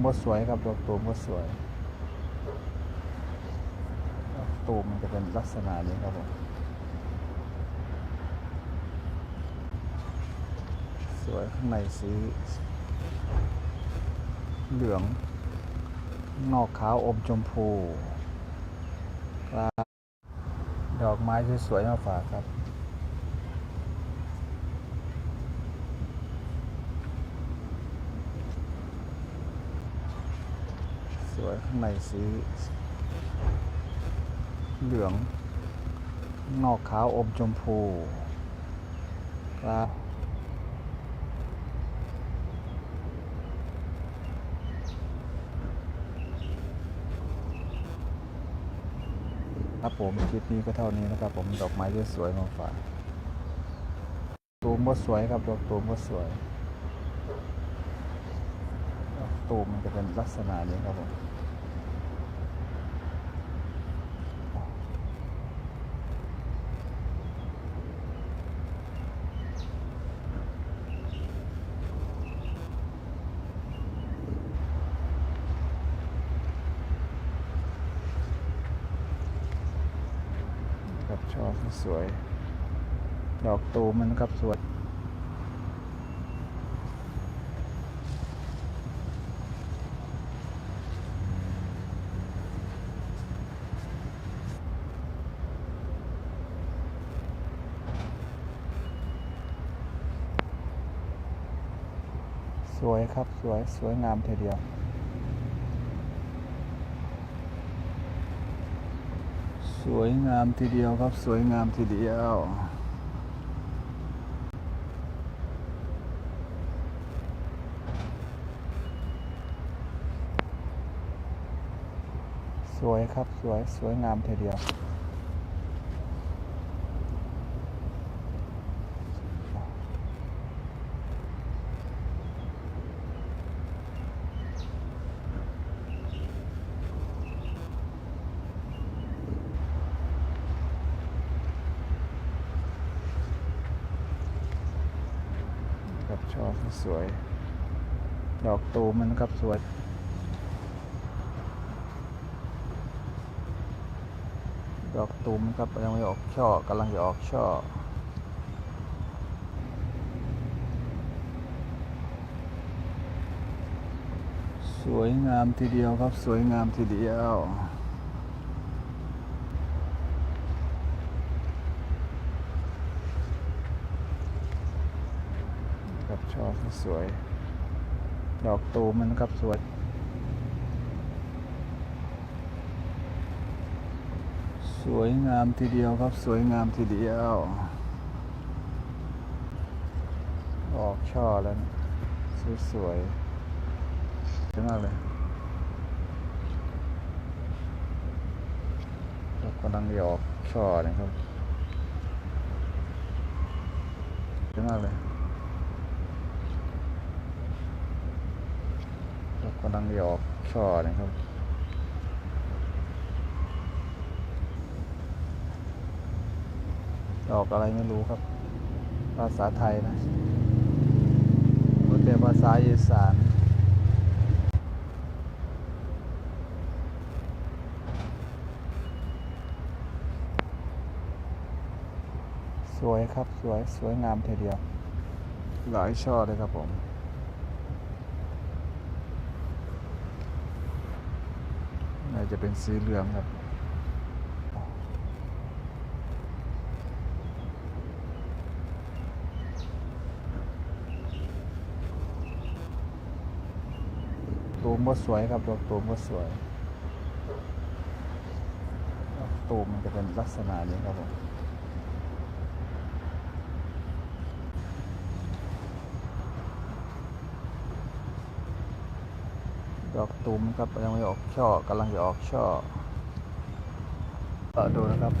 มก็สวยครับดอกตูมก็สวยดอกตูมมันจะเป็นลักษณะนี้ครับผมสวยข้างในสีเหลือง นอกขาวอมชมพู ดอกไม้สวยๆมาฝากครับ ส วยข้างในสีเหลือง นอกขาวอมชมพูครับครับผมคลิปนี้ก็เท่านี้นะครับผมดอกไม้สวยๆมาฝากตูมก็สวยครับดอกตูมก็สวยดอก ตูมมันจะเป็นลักษณะนี้ครับผมครับชอบสวย ดอกตูมมันครับสวย สวยครับสวยสวยงามทีเดียว สวยงามทีเดียวครับสวยงามทีเดียวสวยครับ สวย สวยงามทีเดียว ชอบสวย ดอกตูมมันครับสวยดอกตูมมันครับยังไม่ออกช่อกำลังจะออกช่อสวยงามทีเดียวครับสวยงามทีเดียว ครับชอบสวย ดอกตูมมันครับสวย สวยงามทีเดียวครับสวยงามทีเดียว ออกช่อแล้วนะสวยๆสวยมากเลยดอกกำลังออกช่อนะครับสวยมากเลย ดอ กำลังจะอกช่อนะครับ ดอกอะไรไม่รู้ครับ ภาษาไทยนะรู้แต่ภาษาอีสานสวยครับ สวย สวยงามทีเดียว หลายช่อเลยครับผม น่า จะเป็นสีเหลืองครับตูมก็สวยครับดอกตูมก็สวยตูมมันจะเป็นลักษณะนี้ครับผม ดอกตูมครับยังไม่ออกช่อกำลังจะออกช่อเออดูนะครับ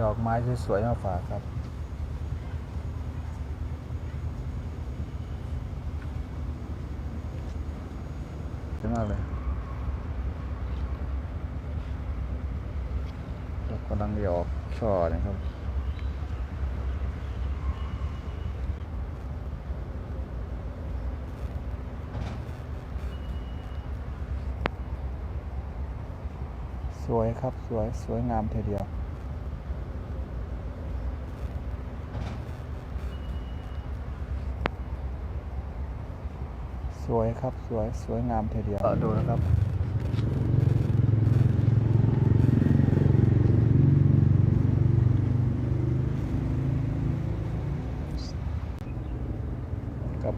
ดอกไม้สวยๆมาฝากครับสวยมากเลย ดอกกำ ลังจะออกช่อนะครับ สวยครับสวยสวยงามทีเดียวสวยครับสวยสวยงามทีเดียวดูนะครับ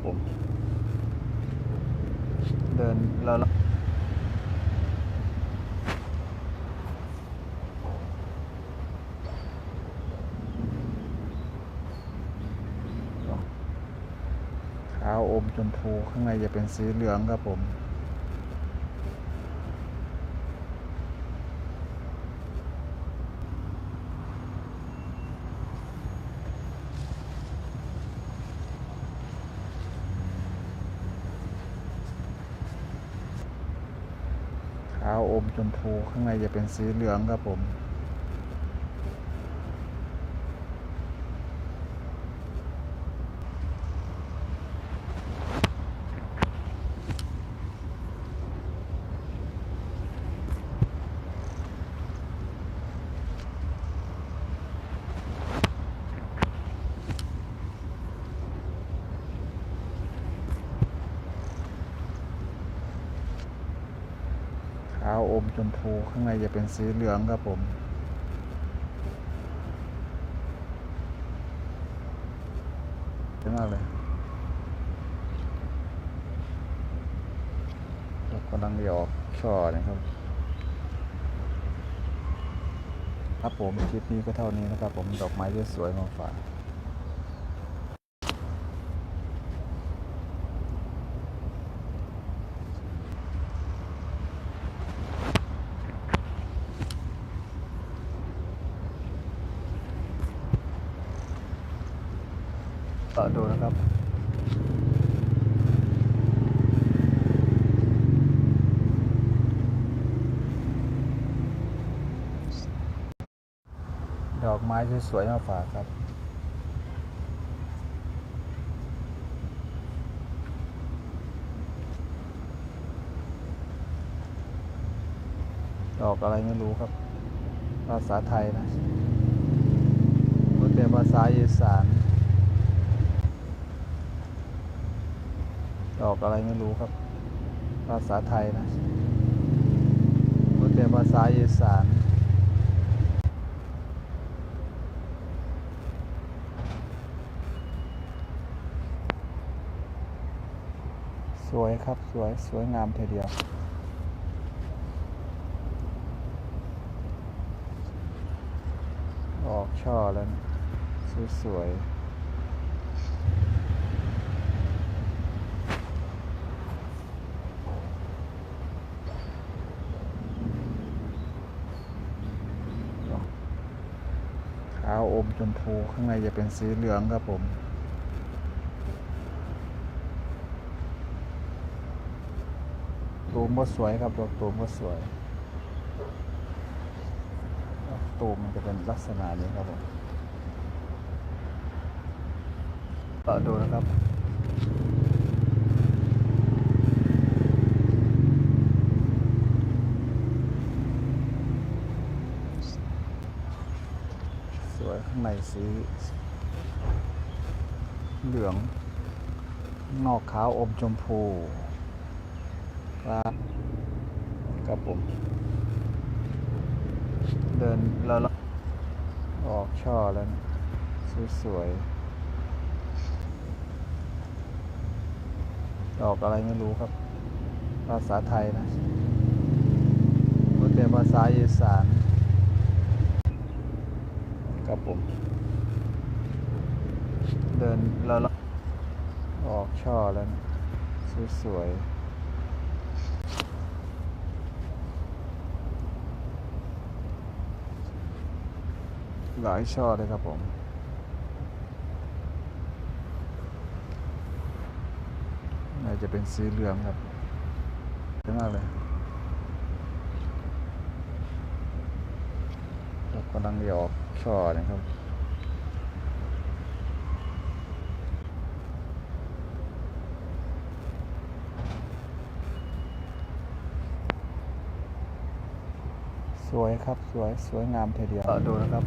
ผม เดินแล้ว ขาวอมชมพูข้างในจะเป็นสีเหลืองครับผม ขาวอมชมพูข้างในจะเป็นสีเหลืองครับผม ขาวอมชมพูข้างในจะเป็นสีเหลืองครับผมสวยมากเลยเรากำลังจะออกช่อนะครับ ครับผมคลิปนี้ก็เท่านี้นะครับผมดอกไม้สวยๆมาฝาก่อดูนะครับดอกไม้สวยๆมาฝากครับ ดอกอะไรไม่รู้ครับ ภาษาไทยนะมันเป็นภาษาอีสาน ดอกอะไรไม่รู้ครับ ภาษาไทยนะมันเป็นภาษาอีสานสวยครับ สวย สวยงามทีเดียว ออกช่อแล้วนะสวยาวอมชมพูข้างในจะเป็นสีเหลืองครับผม ตูมก็สวยครับดอกตูมก็สวย ตูมมันจะเป็นลักษณะนี้ครับผมต่อดูนะครับ สวยข้างในสี เหลือง นอกขาวอมชมพูครับครับผม เดินแล้วออกช่อแล้วนะสวยๆดอกอะไรไม่รู้ครับ ภาษาไทยนะมันเป็นภาษาอีสาน ครับผม เดินแล้วออกช่อแล้วนะสวยๆหลายช่อเลยครับผมน่าจะเป็นสีเหลืองครับสวยมากเลย ดอ กำลังหยออกช่อนะครับสวยครับสวยสวยงามทีเดียวดูนะครับ